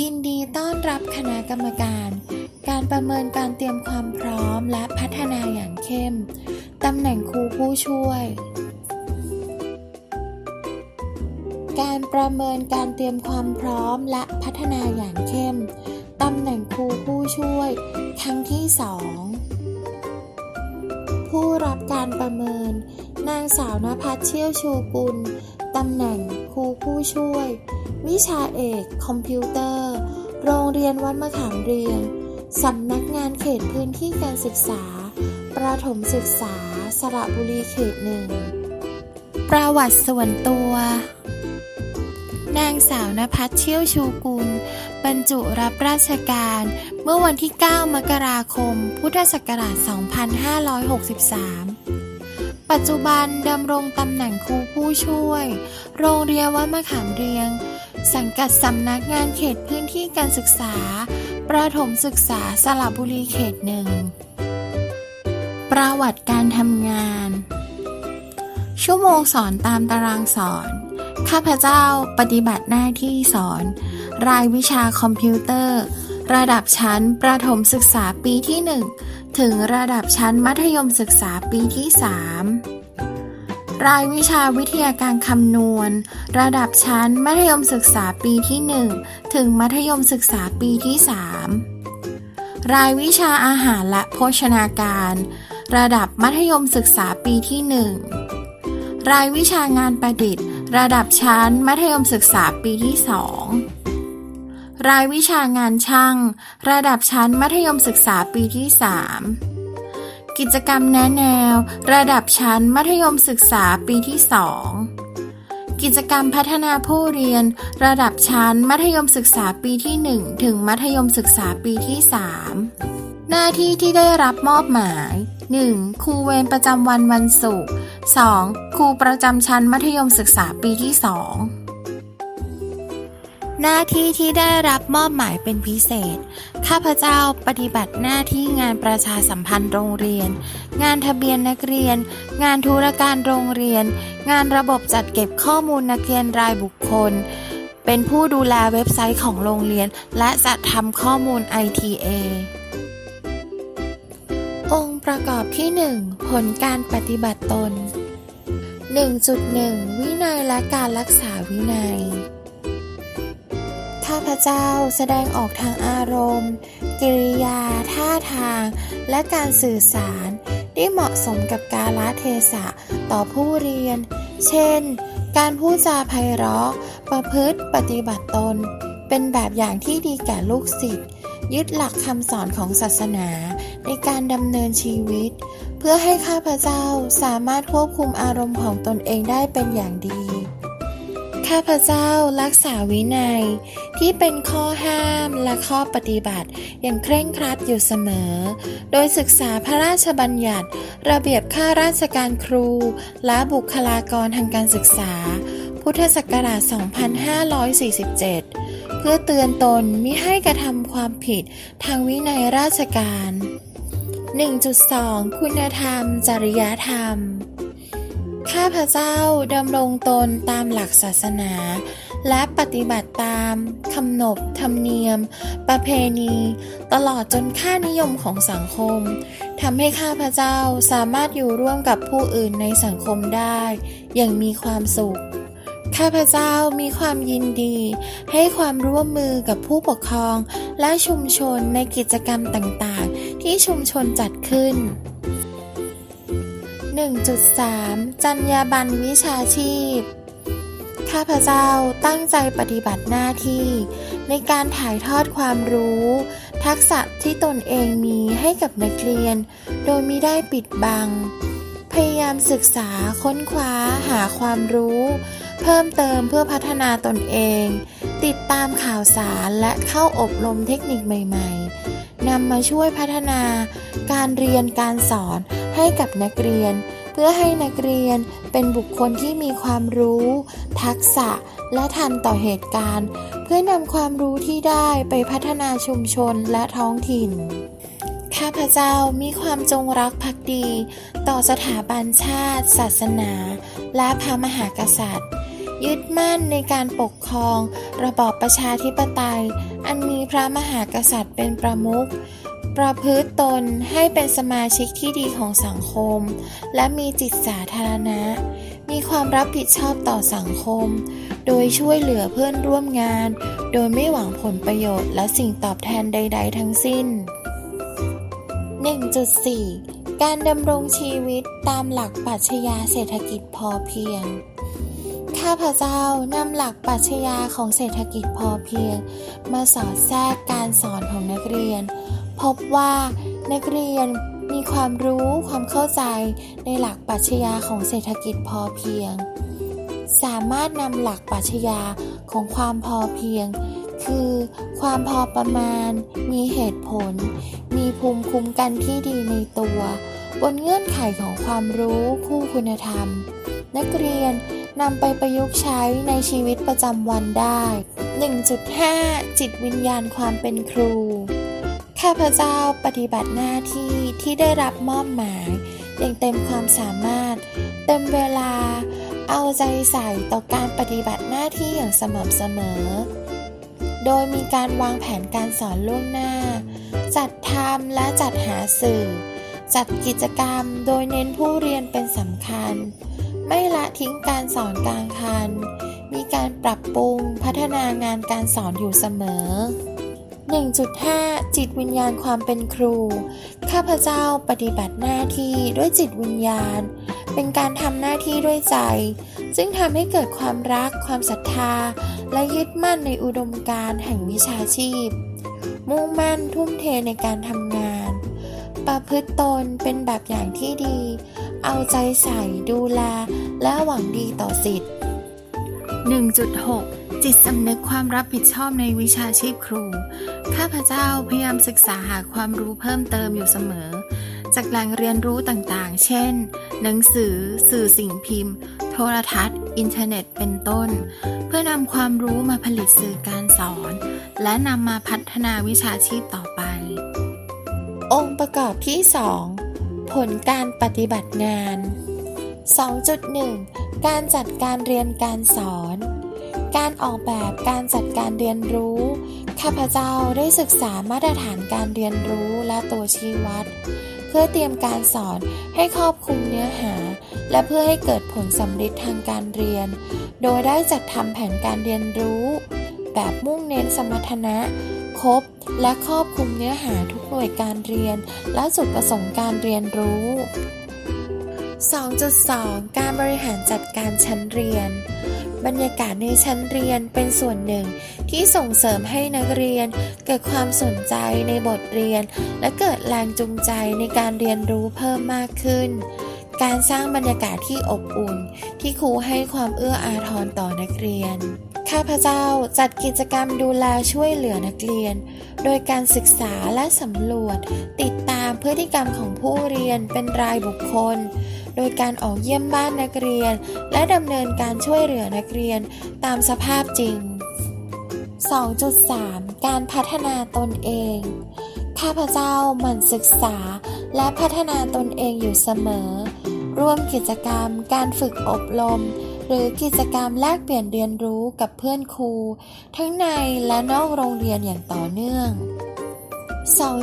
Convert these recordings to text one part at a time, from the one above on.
ยินดีต้อนรับคณะกรรมการ การประเมินการเตรียมความพร้อมและพัฒนาอย่างเข้ม ตำแหน่งครูผู้ช่วย การประเมินการเตรียมความพร้อมและพัฒนาอย่างเข้ม ตำแหน่งครูผู้ช่วย ครั้งที่สองผู้รับการประเมิน นางสาวนภัสเชี่ยวชูกุล ตำแหน่งครูผู้ช่วย วิชาเอก คอมพิวเตอร์ โรงเรียนวัดมะขามเรียง สำนักงานเขตพื้นที่การศึกษา ประถมศึกษา สระบุรีเขตหนึ่ง ประวัติส่วนตัว นางสาวนภัสเชี่ยวชูกุล บรรจุรับราชการ เมื่อวันที่ 9 มกราคม พุทธศักราช 2563ปัจจุบันดำรงตำแหน่งครูผู้ช่วย โรงเรียนวัดมะขามเรียง สังกัดสำนักงานเขตพื้นที่การศึกษา ประถมศึกษาสระบุรีเขตหนึ่ง ประวัติการทำงาน ชั่วโมงสอนตามตารางสอน ข้าพเจ้าปฏิบัติหน้าที่สอน รายวิชาคอมพิวเตอร์ ระดับชั้นประถมศึกษาปีที่ 1 ถึงระดับชั้นมัธยมศึกษาปีที่ 3 รายวิชาวิทยาการคำนวณ ระดับชั้นมัธยมศึกษาปีที่ 1 ถึงมัธยมศึกษาปีที่ 3 รายวิชาอาหารและโภชนาการ ระดับมัธยมศึกษาปีที่ 1 รายวิชางานประดิษฐ์ ระดับชั้นมัธยมศึกษาปีที่ 2 รายวิชางานช่าง ระดับชั้นมัธยมศึกษาปีที่ 3 กิจกรรมแนะแนว ระดับชั้นมัธยมศึกษาปีที่ 2 กิจกรรมพัฒนาผู้เรียน ระดับชั้นมัธยมศึกษาปีที่ 1 ถึงมัธยมศึกษาปีที่ 3 หน้าที่ที่ได้รับมอบหมาย 1. ครูเวรประจำวันวันศุกร์ 2. ครูประจำชั้นมัธยมศึกษาปีที่ 2 หน้าที่ที่ได้รับมอบหมายเป็นพิเศษ ข้าพเจ้าปฏิบัติหน้าที่งานประชาสัมพันธ์โรงเรียน งานทะเบียนนักเรียน งานธุรการโรงเรียน งานระบบจัดเก็บข้อมูลนักเรียนรายบุคคล เป็นผู้ดูแลเว็บไซต์ของโรงเรียน และจัดทำข้อมูล ITA องค์ประกอบที่ 1 ผลการปฏิบัติตน 1.1 วินัยและการรักษาวินัยาพเจ้าแสดงออกทางอารมณ์ กิริยา ท่าทาง และการสื่อสาร ได้เหมาะสมกับกาลเทศะต่อผู้เรียน เช่น การพูดจาไพเราะ ประพฤติปฏิบัติตน เป็นแบบอย่างที่ดีแก่ลูกศิษย์ยึดหลักคำสอนของศาสนาในการดำเนินชีวิต เพื่อให้ข้าพเจ้าสามารถควบคุมอารมณ์ของตนเองได้เป็นอย่างดี ข้าพเจ้ารักษาวินัย ที่เป็นข้อห้ามและข้อปฏิบัติอย่างเคร่งครัดอยู่เสมอ โดยศึกษาพระราชบัญญัติ ระเบียบข้าราชการครู และบุคลากรทางการศึกษา พุทธศักราช 2547 เพื่อเตือนตนมิให้กระทำความผิดทางวินัยราชการ 1.2 คุณธรรม จริยธรรม ข้าพเจ้าดำรงตนตามหลักศาสนา และปฏิบัติตามคำนบธรรมเนียม ประเพณี ตลอดจนค่านิยมของสังคมทำให้ข้าพเจ้าสามารถอยู่ร่วมกับผู้อื่นในสังคมได้ อย่างมีความสุข ข้าพเจ้ามีความยินดี ให้ความร่วมมือกับผู้ปกครอง และชุมชนในกิจกรรมต่างๆ ที่ชุมชนจัดขึ้น 1.3 จรรยาบรรณวิชาชีพ ข้าพเจ้าตั้งใจปฏิบัติหน้าที่ ในการถ่ายทอดความรู้ ทักษะที่ตนเองมีให้กับนักเรียน โดยมิได้ปิดบัง พยายามศึกษาค้นคว้าหาความรู้ เพิ่มเติมเพื่อพัฒนาตนเอง ติดตามข่าวสารและเข้าอบรมเทคนิคใหม่ ๆนำมาช่วยพัฒนาการเรียนการสอน ให้กับนักเรียน เพื่อให้นักเรียนเป็นบุคคลที่มีความรู้ ทักษะและทันต่อเหตุการณ์ เพื่อนำความรู้ที่ได้ไปพัฒนาชุมชนและท้องถิ่นข้าพเจ้ามีความจงรักภักดี ต่อสถาบันชาติ ศาสนา และพระมหากษัตริย์ ยึดมั่นในการปกครอง ระบอบประชาธิปไตย อันมีพระมหากษัตริย์เป็นประมุข ประพฤติตนให้เป็นสมาชิกที่ดีของสังคม และมีจิตสาธารณะ มีความรับผิดชอบต่อสังคม โดยช่วยเหลือเพื่อนร่วมงาน โดยไม่หวังผลประโยชน์และสิ่งตอบแทนใด ๆ ทั้งสิ้น 1.4 การดำรงชีวิตตามหลักปรัชญาเศรษฐกิจพอเพียงข้าพเจ้านำหลักปรัชญาของเศรษฐกิจพอเพียง มาสอดแทรกการสอนของนักเรียน พบว่านักเรียนมีความรู้ความเข้าใจในหลักปรัชญาของเศรษฐกิจพอเพียง สามารถนำหลักปรัชญาของความพอเพียง คือความพอประมาณ มีเหตุผล มีภูมิคุ้มกันที่ดีในตัว บนเงื่อนไขของความรู้คู่คุณธรรม นักเรียนนำไปประยุกต์ใช้ในชีวิตประจำวันได้ 1.5 จิตวิญญาณความเป็นครู ข้าพเจ้าปฏิบัติหน้าที่ที่ได้รับมอบหมาย อย่างเต็มความสามารถ เต็มเวลา เอาใจใส่ต่อการปฏิบัติหน้าที่อย่างสม่ำเสมอ โดยมีการวางแผนการสอนล่วงหน้า จัดทำและจัดหาสื่อ จัดกิจกรรมโดยเน้นผู้เรียนเป็นสำคัญ ไม่ละทิ้งการสอนกลางคัน มีการปรับปรุงพัฒนางานการสอนอยู่เสมอ 1.5 จิตวิญญาณความเป็นครู ข้าพเจ้าปฏิบัติหน้าที่ด้วยจิตวิญญาณ เป็นการทำหน้าที่ด้วยใจ ซึ่งทำให้เกิดความรัก ความศรัทธา และยึดมั่นในอุดมการณ์แห่งวิชาชีพ มุ่งมั่นทุ่มเทในการทำงาน ประพฤติตนเป็นแบบอย่างที่ดี เอาใจใส่ดูแล และหวังดีต่อสิทธิ์ 1.6 จิตสำนึกความรับผิดชอบในวิชาชีพครู ข้าพเจ้าพยายามศึกษาหาความรู้เพิ่มเติมอยู่เสมอ จากแหล่งเรียนรู้ต่างๆ เช่น หนังสือ สื่อสิ่งพิมพ์ โทรทัศน์ อินเทอร์เน็ต เป็นต้น เพื่อนำความรู้มาผลิตสื่อการสอน และนำมาพัฒนาวิชาชีพต่อไป องค์ประกอบที่ 2 ผลการปฏิบัติงาน 2.1 การจัดการเรียนการสอน การออกแบบการจัดการเรียนรู้ ข้าพเจ้าได้ศึกษามาตรฐานการเรียนรู้และตัวชี้วัด เพื่อเตรียมการสอนให้ครอบคลุมเนื้อหา และเพื่อให้เกิดผลสำฤทธิ์ทางการเรียน โดยได้จัดทำแผนการเรียนรู้ แบบมุ่งเน้นสมรรถนะ ครบ และครอบคลุมเนื้อหาทุกหน่วยการเรียน และจุดประสงค์การเรียนรู้ 2.2 การบริหารจัดการชั้นเรียน บรรยากาศในชั้นเรียนเป็นส่วนหนึ่งที่ส่งเสริมให้นักเรียนเกิดความสนใจในบทเรียน และเกิดแรงจูงใจในการเรียนรู้เพิ่มมากขึ้น การสร้างบรรยากาศที่อบอุ่น ที่ครูให้ความเอื้ออาทรต่อนักเรียน ข้าพเจ้าจัดกิจกรรมดูแลช่วยเหลือนักเรียน โดยการศึกษาและสำรวจ ติดตามพฤติกรรมของผู้เรียนเป็นรายบุคคล โดยการออกเยี่ยมบ้านนักเรียน และดำเนินการช่วยเหลือนักเรียนตามสภาพจริง 2.3 การพัฒนาตนเอง ข้าพเจ้าหมั่นศึกษาและพัฒนาตนเองอยู่เสมอ ร่วมกิจกรรม การฝึกอบรม หรือกิจกรรมแลกเปลี่ยนเรียนรู้กับเพื่อนครู ทั้งในและนอกโรงเรียนอย่างต่อเนื่อง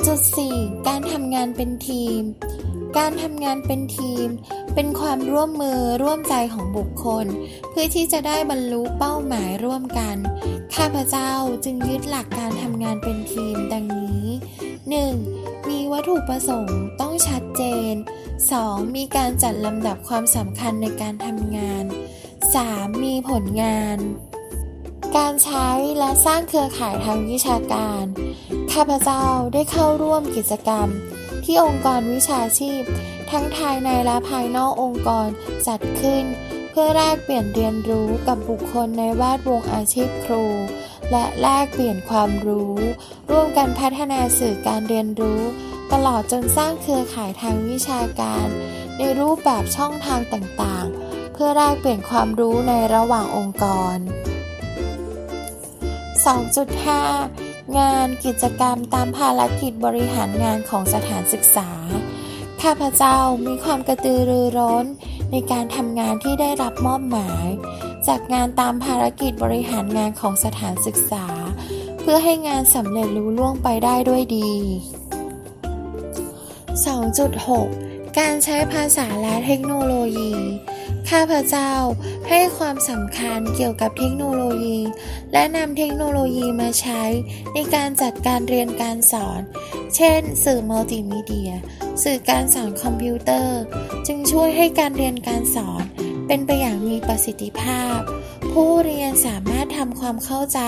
2.4 การทำงานเป็นทีม การทำงานเป็นทีม เป็นความร่วมมือร่วมใจของบุคคล เพื่อที่จะได้บรรลุเป้าหมายร่วมกัน ข้าพเจ้าจึงยึดหลักการทำงานเป็นทีมดังนี้ 1. มีวัตถุประสงค์ต้องชัดเจน 2. มีการจัดลำดับความสำคัญในการทำงาน 3. มีผลงาน การใช้และสร้างเครือข่ายทางวิชาการ ข้าพเจ้าได้เข้าร่วมกิจกรรม ที่องค์กรวิชาชีพ ทั้งภายในและภายนอกองค์กรจัดขึ้น เพื่อแลกเปลี่ยนเรียนรู้กับบุคคลในแวดวงอาชีพครู และแลกเปลี่ยนความรู้ ร่วมกันพัฒนาสื่อการเรียนรู้ ตลอดจนสร้างเครือข่ายทางวิชาการ ในรูปแบบช่องทางต่างๆ เพื่อแลกเปลี่ยนความรู้ในระหว่างองค์กร 2.5 งานกิจกรรมตามภารกิจบริหารงานของสถานศึกษา ข้าพเจ้ามีความกระตือรือร้นในการทำงานที่ได้รับมอบหมาย จากงานตามภารกิจบริหารงานของสถานศึกษา เพื่อให้งานสำเร็จลุล่วงไปได้ด้วยดี 2.6 การใช้ภาษาและเทคโนโลยี ข้าพเจ้าให้ความสำคัญเกี่ยวกับเทคโนโลยี และนำเทคโนโลยีมาใช้ในการจัดการเรียนการสอน เช่น สื่อมัลติมีเดีย สื่อการสอนคอมพิวเตอร์ จึงช่วยให้การเรียนการสอน เป็นไปอย่างมีประสิทธิภาพ ผู้เรียนสามารถทำความเข้าใจ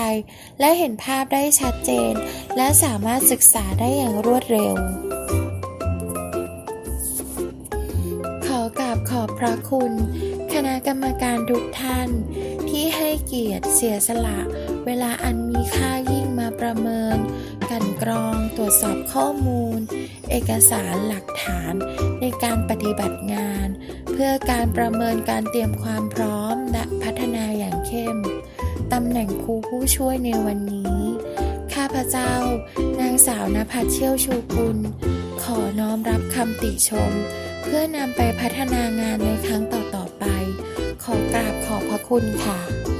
และเห็นภาพได้ชัดเจน และสามารถศึกษาได้อย่างรวดเร็ว อกราบพระคุณ คณะกรรมการทุกท่าน ที่ให้เกียรติเสียสละ เวลาอันมีค่ายิ่งมาประเมิน กันกรองตรวจสอบข้อมูล เอกสารหลักฐานในการปฏิบัติงาน เพื่อการประเมินการเตรียมความพร้อมและพัฒนาอย่างเข้มตำแหน่งครูผู้ช่วยในวันนี้ ข้าพเจ้า นางสาวนภัสเชี่ยวชูกุล ขอน้อมรับคำติชม เพื่อนำไปพัฒนางานในครั้งต่อๆไป ขอกราบขอบพระคุณค่ะ